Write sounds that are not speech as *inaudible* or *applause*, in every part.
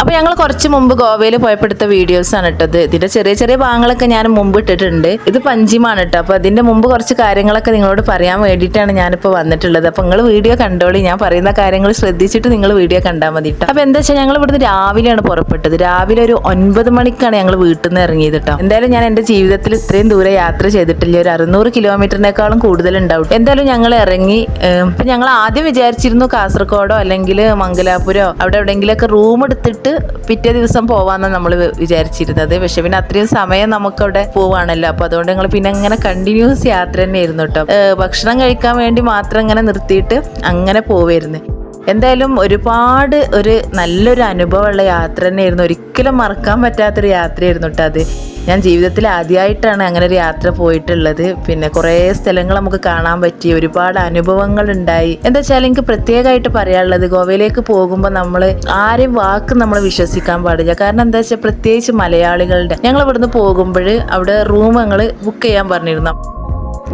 അപ്പൊ ഞങ്ങൾ കുറച്ച് മുമ്പ് ഗോവയിൽ പോയപ്പോൾ എടുത്ത വീഡിയോസ് ആണ് ഇട്ടത് ഇതിന്റെ ചെറിയ ചെറിയ ഭാഗങ്ങളൊക്കെ ഞാൻ മുമ്പ് ഇട്ടിട്ടുണ്ട്. ഇത് പഞ്ചിമാണ് കേട്ടോ അപ്പൊ അതിന്റെ മുമ്പ് കുറച്ച് കാര്യങ്ങളൊക്കെ നിങ്ങളോട് പറയാൻ വേണ്ടിയിട്ടാണ് ഞാനിപ്പോൾ വന്നിട്ടുള്ളത്. അപ്പൊ നിങ്ങൾ വീഡിയോ കണ്ടോളി. ഞാൻ പറയുന്ന കാര്യങ്ങൾ ശ്രദ്ധിച്ചിട്ട് നിങ്ങൾ വീഡിയോ കണ്ടാൽ മതി കേട്ടോ അപ്പൊ എന്താ വെച്ചാൽ ഞങ്ങൾ ഇവിടുന്ന് രാവിലെയാണ് പുറപ്പെട്ടത്. രാവിലെ ഒരു ഒൻപത് മണിക്കാണ് ഞങ്ങൾ വീട്ടിൽ നിന്ന് ഇറങ്ങിയത് കേട്ടോ എന്തായാലും ഞാൻ എന്റെ ജീവിതത്തിൽ ഇത്രയും ദൂരെ യാത്ര ചെയ്തിട്ടില്ല. ഒരു അറുന്നൂറ് കിലോമീറ്ററിനേക്കാളും കൂടുതൽ ഉണ്ടാവും എന്തായാലും ഞങ്ങൾ ഇറങ്ങി ഇപ്പൊ ഞങ്ങൾ ആദ്യം വിചാരിച്ചിരുന്നു കാസർഗോഡോ അല്ലെങ്കിൽ മംഗലാപുരോ അവിടെ എവിടെയെങ്കിലുമൊക്കെ റൂം എടുത്തിട്ട് പിറ്റേ ദിവസം പോവാന്നാണ് നമ്മൾ വിചാരിച്ചിരുന്നത്. പക്ഷെ പിന്നെ അത്രയും സമയം നമുക്കവിടെ പോവാണല്ലോ. അപ്പൊ അതുകൊണ്ട് ഞങ്ങൾ പിന്നെ അങ്ങനെ കണ്ടിന്യൂസ് യാത്ര തന്നെ ആയിരുന്നു കേട്ടോ ഭക്ഷണം കഴിക്കാൻ വേണ്ടി മാത്രം ഇങ്ങനെ നിർത്തിയിട്ട് അങ്ങനെ പോവായിരുന്നു. എന്തായാലും ഒരുപാട് ഒരു നല്ലൊരു അനുഭവമുള്ള യാത്ര തന്നെയായിരുന്നു. ഒരിക്കലും മറക്കാൻ പറ്റാത്തൊരു യാത്രയായിരുന്നു കേട്ടോ അത്. ഞാൻ ജീവിതത്തിൽ ആദ്യമായിട്ടാണ് അങ്ങനെ ഒരു യാത്ര പോയിട്ടുള്ളത്. പിന്നെ കുറേ സ്ഥലങ്ങൾ നമുക്ക് കാണാൻ പറ്റി ഒരുപാട് അനുഭവങ്ങൾ ഉണ്ടായി. എന്താ വെച്ചാൽ എനിക്ക് പ്രത്യേകമായിട്ട് പറയാനുള്ളത് ഗോവയിലേക്ക് പോകുമ്പോൾ നമ്മൾ ആരെയും വാക്ക് നമ്മൾ വിശ്വസിക്കാൻ പാടില്ല. കാരണം എന്താ വെച്ചാൽ പ്രത്യേകിച്ച് മലയാളികളുടെ ഞങ്ങൾ ഇവിടുന്ന് പോകുമ്പോൾ അവിടെ റൂം ഞങ്ങൾ ബുക്ക് ചെയ്യാൻ പറഞ്ഞിരുന്നു.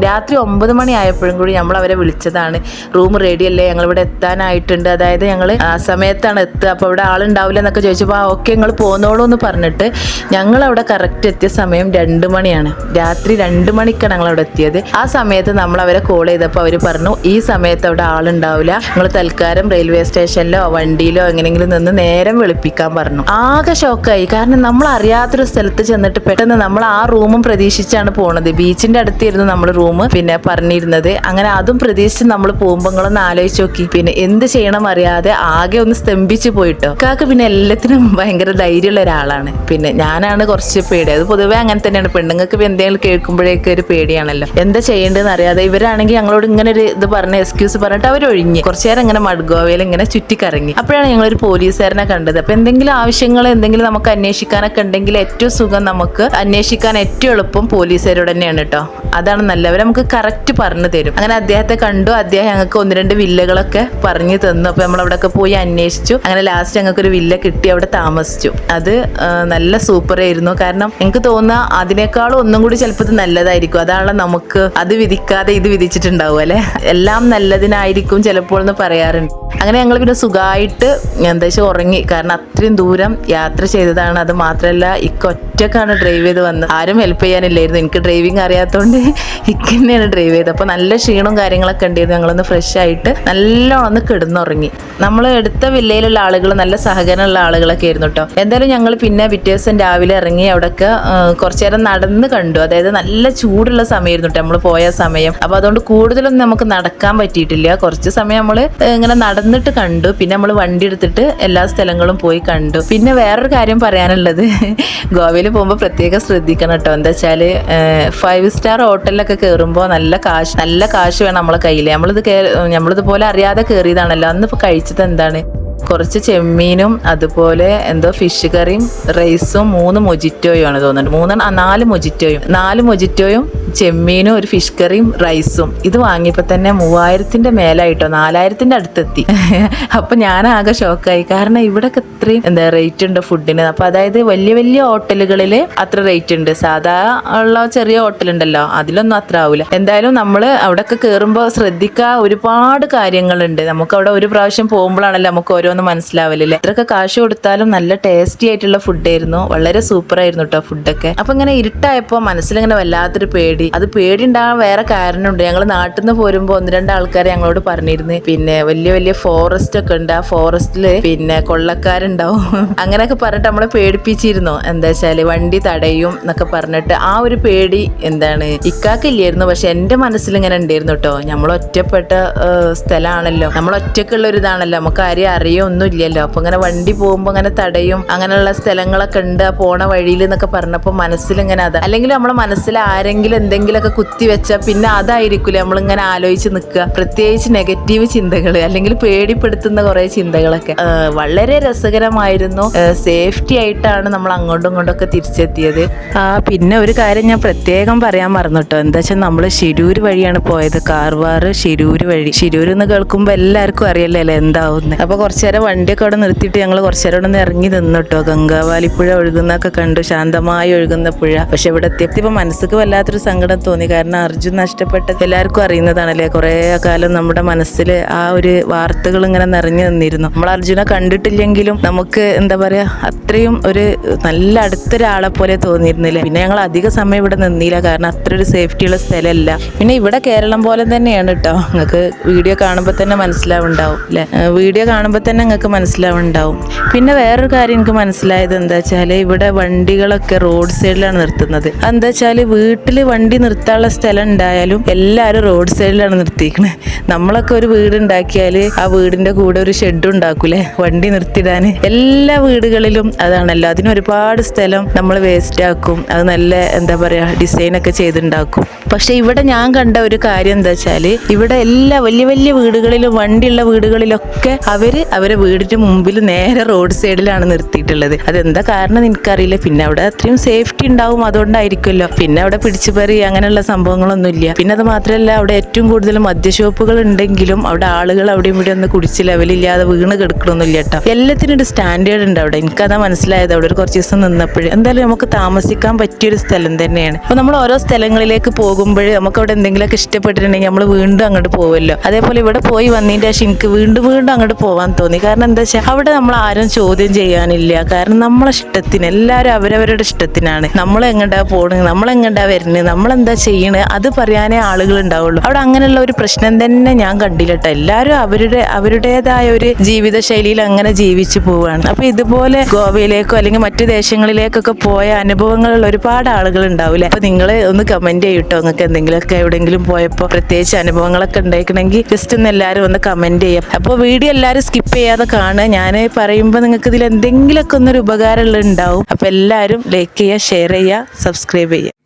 രാത്രി ഒമ്പത് മണി ആയപ്പോഴും കൂടി നമ്മൾ അവരെ വിളിച്ചതാണ്. റൂം റെഡി അല്ലേ? ഞങ്ങൾ ഇവിടെ എത്താനായിട്ടുണ്ട്. അതായത് ഞങ്ങൾ ആ സമയത്താണ് എത്തുക. അപ്പോൾ അവിടെ ആളുണ്ടാവില്ല എന്നൊക്കെ ചോദിച്ചപ്പോൾ ആ ഓക്കെ നിങ്ങൾ പോന്നോളൂ എന്ന് പറഞ്ഞിട്ട് ഞങ്ങൾ അവിടെ കറക്റ്റ് എത്തിയ സമയം രണ്ട് മണിയാണ്. രാത്രി രണ്ട് മണിക്കാണ് ഞങ്ങൾ അവിടെ എത്തിയത്. ആ സമയത്ത് നമ്മൾ അവരെ കോൾ ചെയ്തപ്പോൾ അവർ പറഞ്ഞു ഈ സമയത്ത് അവിടെ ആളുണ്ടാവില്ല. നിങ്ങൾ തൽക്കാലം റെയിൽവേ സ്റ്റേഷനിലോ വണ്ടിയിലോ എങ്ങനെയെങ്കിലും നിന്ന് നേരം വെളുപ്പിക്കാൻ പറഞ്ഞു. ആകെ ഷോക്കായി കാരണം നമ്മൾ അറിയാത്തൊരു സ്ഥലത്ത് ചെന്നിട്ട് പെട്ടെന്ന് നമ്മൾ ആ റൂമും പ്രതീക്ഷിച്ചാണ് പോണത്. ബീച്ചിന്റെ അടുത്തായിരുന്നു നമ്മൾ റൂം പിന്നെ പറഞ്ഞിരുന്നത്. അങ്ങനെ അതും പ്രതീക്ഷിച്ച് നമ്മൾ പോകുമ്പോൾ നിങ്ങളൊന്ന് ആലോചിച്ച് നോക്കി. പിന്നെ എന്ത് ചെയ്യണം അറിയാതെ ആകെ ഒന്ന് സ്തംഭിച്ച് പോയിട്ടോ. കാക്ക് പിന്നെ എല്ലാത്തിനും ഭയങ്കര ധൈര്യമുള്ള ഒരാളാണ്. പിന്നെ ഞാനാണ് കുറച്ച് പേടി. അത് പൊതുവെ അങ്ങനെ തന്നെയാണ്. പെണ്ണുങ്ങൾക്ക് എന്തെങ്കിലും കേൾക്കുമ്പോഴേക്ക് ഒരു പേടിയാണല്ലോ. എന്താ ചെയ്യേണ്ടതെന്ന് അറിയാതെ ഇവരാണെങ്കിൽ ഞങ്ങളോട് ഇങ്ങനെ ഒരു ഇത് പറഞ്ഞ എക്സ്ക്യൂസ് പറഞ്ഞിട്ട് അവരൊഴിഞ്ഞ് കുറച്ചു നേരം ഇങ്ങനെ മഡ്ഗോവയിൽ ഇങ്ങനെ ചുറ്റിക്കറങ്ങി. അപ്പോഴാണ് ഞങ്ങൾ ഒരു പോലീസുകാരനെ കണ്ടത്. അപ്പൊ എന്തെങ്കിലും ആവശ്യങ്ങൾ എന്തെങ്കിലും നമുക്ക് അന്വേഷിക്കാനൊക്കെ ഉണ്ടെങ്കിൽ ഏറ്റവും സുഖം നമുക്ക് അന്വേഷിക്കാൻ ഏറ്റവും എളുപ്പം പോലീസുകാരോട് തന്നെയാണ് കേട്ടോ. അതാണ് നല്ല അവർ നമുക്ക് കറക്റ്റ് പറഞ്ഞു തരും. അങ്ങനെ അദ്ദേഹത്തെ കണ്ടു. അദ്ദേഹം ഞങ്ങൾക്ക് ഒന്ന് രണ്ട് വില്ലകളൊക്കെ പറഞ്ഞു തന്നു. അപ്പൊ നമ്മൾ അവിടെ ഒക്കെ പോയി അന്വേഷിച്ചു. അങ്ങനെ ലാസ്റ്റ് ഞങ്ങൾക്ക് ഒരു വില്ല കിട്ടി. അവിടെ താമസിച്ചു. അത് നല്ല സൂപ്പർ ആയിരുന്നു. കാരണം എനിക്ക് തോന്നുന്ന അതിനേക്കാളും ഒന്നും കൂടി ചിലപ്പോൾ നല്ലതായിരിക്കും. അതാണല്ലോ നമുക്ക് അത് വിധിക്കാതെ ഇത് വിധിച്ചിട്ടുണ്ടാവും അല്ലെ? എല്ലാം നല്ലതിനായിരിക്കും ചിലപ്പോൾ എന്ന് പറയാറുണ്ട്. അങ്ങനെ ഞങ്ങൾ പിന്നെ സുഖമായിട്ട് എന്താ വെച്ചാൽ ഉറങ്ങി. കാരണം അത്രയും ദൂരം യാത്ര ചെയ്തതാണ്. അത് മാത്രമല്ല ഇക്ക ഒറ്റക്കാണ് ഡ്രൈവ് ചെയ്ത് വന്നത്. ആരും ഹെൽപ്പ് ചെയ്യാനില്ലായിരുന്നു. എനിക്ക് ഡ്രൈവിംഗ് അറിയാത്തതുകൊണ്ട് ഇക്ക തന്നെയാണ് ഡ്രൈവ് ചെയ്തത്. അപ്പോൾ നല്ല ക്ഷീണവും കാര്യങ്ങളൊക്കെ ഉണ്ടായിരുന്നു. ഞങ്ങളൊന്ന് ഫ്രഷ് ആയിട്ട് നല്ലോണം ഒന്ന് കിടന്നുറങ്ങി. നമ്മൾ എടുത്ത വില്ലയിലുള്ള ആളുകൾ നല്ല സഹകരണമുള്ള ആളുകളൊക്കെ ആയിരുന്നു കേട്ടോ എന്തായാലും ഞങ്ങൾ പിന്നെ പിറ്റേ ദിവസം രാവിലെ ഇറങ്ങി അവിടെയൊക്കെ കുറച്ച് നേരം നടന്ന് കണ്ടു. അതായത് നല്ല ചൂടുള്ള സമയമായിരുന്നു കേട്ടോ നമ്മൾ പോയ സമയം. അപ്പോൾ അതുകൊണ്ട് കൂടുതലൊന്നും നമുക്ക് നടക്കാൻ പറ്റിയിട്ടില്ല. കുറച്ച് സമയം നമ്മൾ ഇങ്ങനെ നടന്നിട്ട് കണ്ടു. പിന്നെ നമ്മൾ വണ്ടി എടുത്തിട്ട് എല്ലാ സ്ഥലങ്ങളും പോയി കണ്ടു. പിന്നെ വേറൊരു കാര്യം പറയാനുള്ളത്. *laughs* ഗോവയിൽ പോകുമ്പോൾ പ്രത്യേകം ശ്രദ്ധിക്കണം കേട്ടോ എന്താ വെച്ചാൽ ഫൈവ് സ്റ്റാർ ഹോട്ടലിലൊക്കെ കയറുമ്പോൾ നല്ല കാശ് നല്ല കാശ് വേണം നമ്മളെ കയ്യിൽ നമ്മളിത് കയറി നമ്മളിതുപോലെ അറിയാതെ കയറിയതാണല്ലോ അന്ന് ഇപ്പോൾ കഴിച്ചത് എന്താണ്? കുറച്ച് ചെമ്മീനും അതുപോലെ എന്തോ ഫിഷ് കറിയും റൈസും മൂന്ന് മൊജിറ്റോയും ആണ് തോന്നുന്നുണ്ട് മൂന്ന് നാല് മൊജിറ്റോയും നാല് മൊജിറ്റോയും ചെമ്മീനും ഒരു ഫിഷ് കറിയും റൈസും ഇത് വാങ്ങിയപ്പോൾ തന്നെ മൂവായിരത്തിന്റെ മേലായിട്ടോ നാലായിരത്തിന്റെ അടുത്തെത്തി. *laughs* അപ്പൊ ഞാൻ ആകെ ഷോക്കായി കാരണം ഇവിടെയൊക്കെ ഇത്രയും എന്താ റേറ്റ് ഉണ്ട് ഫുഡിന് അപ്പൊ അതായത് വലിയ വലിയ ഹോട്ടലുകളിൽ അത്ര റേറ്റ് ഉണ്ട്. സാധാ ഉള്ള ചെറിയ ഹോട്ടൽ ഉണ്ടല്ലോ അതിലൊന്നും അത്ര ആവില്ല എന്തായാലും നമ്മൾ അവിടെയൊക്കെ കയറുമ്പോൾ ശ്രദ്ധിക്കുക ഒരുപാട് കാര്യങ്ങളുണ്ട്. നമുക്ക് അവിടെ ഒരു പ്രാവശ്യം പോകുമ്പോഴാണല്ലോ നമുക്ക് ഓരോന്ന് മനസ്സിലാവില്ലേ ഇത്രയൊക്കെ കാശ് കൊടുത്താലും നല്ല ടേസ്റ്റി ആയിട്ടുള്ള ഫുഡായിരുന്നു വളരെ സൂപ്പർ ആയിരുന്നു കേട്ടോ ഫുഡൊക്കെ അപ്പൊ ഇങ്ങനെ ഇരുട്ടായപ്പോൾ മനസ്സിലിങ്ങനെ വല്ലാത്തൊരു പേടി. അത് പേടി ഉണ്ടാകാൻ വേറെ കാരണമുണ്ട്. ഞങ്ങൾ നാട്ടിൽ നിന്ന് പോരുമ്പോൾ ഒന്ന് രണ്ട് ആൾക്കാർ ഞങ്ങളോട് പറഞ്ഞിരുന്നു. പിന്നെ വലിയ വലിയ ഫോറസ്റ്റ് ഒക്കെ ഉണ്ട്. ആ ഫോറസ്റ്റിൽ പിന്നെ കൊള്ളക്കാരുണ്ടാവും. *laughs* അങ്ങനെയൊക്കെ പറഞ്ഞിട്ട് നമ്മളെ പേടിപ്പിച്ചിരുന്നു. എന്താ വെച്ചാൽ വണ്ടി തടയും എന്നൊക്കെ പറഞ്ഞിട്ട്. ആ ഒരു പേടി എന്താണ്? ഇക്കാക്കില്ലായിരുന്നു പക്ഷെ എന്റെ മനസ്സിൽ ഇങ്ങനെ ഉണ്ടായിരുന്നു കേട്ടോ. നമ്മൾ ഒറ്റപ്പെട്ട സ്ഥലമാണല്ലോ നമ്മൾ ഒറ്റക്കുള്ള ഒരു ഇതാണല്ലോ. നമുക്ക് ആരെയും അറിയോ ഒന്നും ഇല്ലല്ലോ അപ്പൊ ഇങ്ങനെ വണ്ടി പോകുമ്പോൾ അങ്ങനെ തടയും അങ്ങനെയുള്ള സ്ഥലങ്ങളൊക്കെ ഉണ്ട്. ആ പോണ വഴിയിൽ എന്നൊക്കെ പറഞ്ഞപ്പോൾ മനസ്സിൽ ഇങ്ങനെ അത്. അല്ലെങ്കിൽ നമ്മളെ മനസ്സിൽ ആരെങ്കിലും എന്തെങ്കിലുമൊക്കെ കുത്തി വെച്ചാൽ പിന്നെ അതായിരിക്കില്ല നമ്മളിങ്ങനെ ആലോചിച്ച് നിൽക്കുക പ്രത്യേകിച്ച് നെഗറ്റീവ് ചിന്തകൾ അല്ലെങ്കിൽ പേടിപ്പെടുത്തുന്ന കുറെ ചിന്തകളൊക്കെ. വളരെ രസകരമായിരുന്നു. സേഫ്റ്റി ആയിട്ടാണ് നമ്മൾ അങ്ങോട്ടും ഇങ്ങോട്ടൊക്കെ തിരിച്ചെത്തിയത്. പിന്നെ ഒരു കാര്യം ഞാൻ പ്രത്യേകം പറയാൻ മറന്നു കേട്ടോ എന്താ വെച്ചാൽ നമ്മൾ ശിരൂര് വഴിയാണ് പോയത്. കാർവാർ ശിരൂര് വഴി. ശിരൂര് എന്ന് കേൾക്കുമ്പോൾ എല്ലാവർക്കും അറിയല്ലേ എന്താവുന്നത് അപ്പോൾ കുറച്ചു നേരം വണ്ടിയൊക്കെ അവിടെ നിർത്തിയിട്ട് ഞങ്ങൾ കുറച്ചു നേരം അവിടെ ഇറങ്ങി നിന്നു കേട്ടോ ഗംഗാവാലിപ്പുഴ ഒഴുകുന്നൊക്കെ കണ്ടു. ശാന്തമായി ഒഴുകുന്ന പുഴ. പക്ഷെ ഇവിടെ എത്തിയപ്പോൾ മനസ്സിക്ക് വല്ലാത്തൊരു സങ്കടം തോന്നി. കാരണം അർജുൻ നഷ്ടപ്പെട്ടത് എല്ലാവർക്കും അറിയുന്നതാണല്ലേ? കുറേ കാലം നമ്മുടെ മനസ്സിൽ ആ ഒരു വാർത്തകൾ ഇങ്ങനെ നിറഞ്ഞു നിന്നിരുന്നു. നമ്മൾ അർജുനെ കണ്ടിട്ടില്ലെങ്കിലും നമുക്ക് എന്താ പറയാ അത്രയും ഒരു നല്ല അടുത്തൊരാളെ പോലെ തോന്നിയിരുന്നില്ല? പിന്നെ ഞങ്ങൾ അധിക സമയം ഇവിടെ നിന്നില്ല. കാരണം അത്ര ഒരു സേഫ്റ്റിയുള്ള സ്ഥലമല്ല. പിന്നെ ഇവിടെ കേരളം പോലെ തന്നെയാണ് കേട്ടോ നിങ്ങൾക്ക് വീഡിയോ കാണുമ്പോൾ തന്നെ മനസ്സിലാവുണ്ടാവും അല്ലേ വീഡിയോ കാണുമ്പോൾ തന്നെ നിങ്ങൾക്ക് മനസ്സിലാവുണ്ടാവും. പിന്നെ വേറൊരു കാര്യം എനിക്ക് മനസ്സിലായത് എന്താ വെച്ചാൽ ഇവിടെ വണ്ടികളൊക്കെ റോഡ് സൈഡിലാണ് നിർത്തുന്നത്. എന്താ വെച്ചാൽ വീട്ടിൽ വണ്ടി നിർത്താനുള്ള സ്ഥലം ഉണ്ടായാലും എല്ലാവരും റോഡ് സൈഡിലാണ് നിർത്തിയിരിക്കുന്നത് നമ്മളൊക്കെ ഒരു വീട് ഉണ്ടാക്കിയാൽ ആ വീടിന്റെ കൂടെ ഒരു ഷെഡ് ഉണ്ടാക്കൂലേ? വണ്ടി നിർത്തിടാൻ എല്ലാ വീടുകളിലും അതാണല്ലോ അതിന് ഒരുപാട് സ്ഥലം നമ്മൾ വേസ്റ്റ് ആക്കും. അത് നല്ല എന്താ പറയാ ഡിസൈൻ ഒക്കെ ചെയ്തുണ്ടാക്കും. പക്ഷെ ഇവിടെ ഞാൻ കണ്ട ഒരു കാര്യം എന്താ വെച്ചാൽ ഇവിടെ എല്ലാ വലിയ വലിയ വീടുകളിലും വണ്ടിയുള്ള വീടുകളിലൊക്കെ അവർ അവരെ വീടിന്റെ മുമ്പിൽ നേരെ റോഡ് സൈഡിലാണ് നിർത്തിയിട്ടുള്ളത്. അതെന്താ കാരണം എനിക്കറിയില്ല. പിന്നെ അവിടെ അത്രയും സേഫ്റ്റി ഉണ്ടാവും അതുകൊണ്ടായിരിക്കുമല്ലോ. പിന്നെ അവിടെ പിടിച്ചുപറി അങ്ങനെയുള്ള സംഭവങ്ങളൊന്നും ഇല്ല പിന്നെ അത് മാത്രമല്ല അവിടെ ഏറ്റവും കൂടുതൽ മദ്യഷോപ്പുകൾ ഉണ്ടെങ്കിലും അവിടെ ആളുകൾ അവിടെയും ഇവിടെ ഒന്ന് കുടിച്ച് ലെവലില്ലാതെ വീണ് കിടക്കണമൊന്നുമില്ല കേട്ടോ. എല്ലാത്തിനും ഒരു സ്റ്റാൻഡേർഡ് ഉണ്ട് അവിടെ. എനിക്കതാ മനസ്സിലായത് അവിടെ ഒരു കുറച്ച് ദിവസം നിന്നപ്പോഴേ. എന്തായാലും നമുക്ക് താമസിക്കാൻ പറ്റിയൊരു സ്ഥലം തന്നെയാണ്. അപ്പൊ നമ്മൾ ഓരോ സ്ഥലങ്ങളിലേക്ക് പോകുമ്പോൾ നമുക്ക് അവിടെ എന്തെങ്കിലുമൊക്കെ ഇഷ്ടപ്പെട്ടിട്ടുണ്ടെങ്കിൽ നമ്മൾ വീണ്ടും അങ്ങോട്ട് പോവല്ലോ. അതേപോലെ ഇവിടെ പോയി വന്നതിന്റെ ശേഷം എനിക്ക് വീണ്ടും വീണ്ടും അങ്ങോട്ട് പോകാൻ തോന്നി. കാരണം എന്താ വെച്ചാൽ അവിടെ നമ്മൾ ആരും ചോദ്യം ചെയ്യാനില്ല. കാരണം നമ്മളെ ഇഷ്ടത്തിന് എല്ലാവരും അവരവരുടെ ഇഷ്ടത്തിനാണ്. നമ്മൾ എങ്ങോട്ടാ പോണത്? നമ്മൾ എങ്ങോട്ടാ വരുന്നത്? നമ്മൾ എന്താ ചെയ്യണേ? അത് പറയാനേ ആളുകൾ ഉണ്ടാവുള്ളൂ. അവിടെ അങ്ങനെയുള്ള ഒരു പ്രശ്നം തന്നെ ഞാൻ കണ്ടില്ലട്ടോ എല്ലാവരും അവരുടെ അവരുടേതായ ഒരു ജീവിത ശൈലിയിൽ അങ്ങനെ ജീവിച്ചു പോവുകയാണ്. അപ്പൊ ഇതുപോലെ ഗോവയിലേക്കോ അല്ലെങ്കിൽ മറ്റു ദേശങ്ങളിലേക്കൊക്കെ പോയ അനുഭവങ്ങളുള്ള ഒരുപാട് ആളുകൾ ഉണ്ടാവില്ലേ? അപ്പൊ നിങ്ങൾ ഒന്ന് കമന്റ് ചെയ്യട്ടോ. നിങ്ങൾക്ക് എന്തെങ്കിലുമൊക്കെ എവിടെയെങ്കിലും പോയപ്പോൾ പ്രത്യേകിച്ച് അനുഭവങ്ങളൊക്കെ ഉണ്ടായിക്കണമെങ്കിൽ ജസ്റ്റ് ഒന്ന് എല്ലാവരും ഒന്ന് കമന്റ് ചെയ്യാം. അപ്പോൾ വീഡിയോ എല്ലാവരും സ്കിപ്പ് ചെയ്യാതെ കാണുക. ഞാൻ പറയുമ്പോൾ നിങ്ങൾക്ക് ഇതിൽ എന്തെങ്കിലുമൊക്കെ ഒന്നൊരു ഉപകാരമുള്ള ഉണ്ടാവും. അപ്പോൾ എല്ലാവരും ലൈക്ക് ചെയ്യുക ഷെയർ ചെയ്യുക സബ്സ്ക്രൈബ് ചെയ്യുക.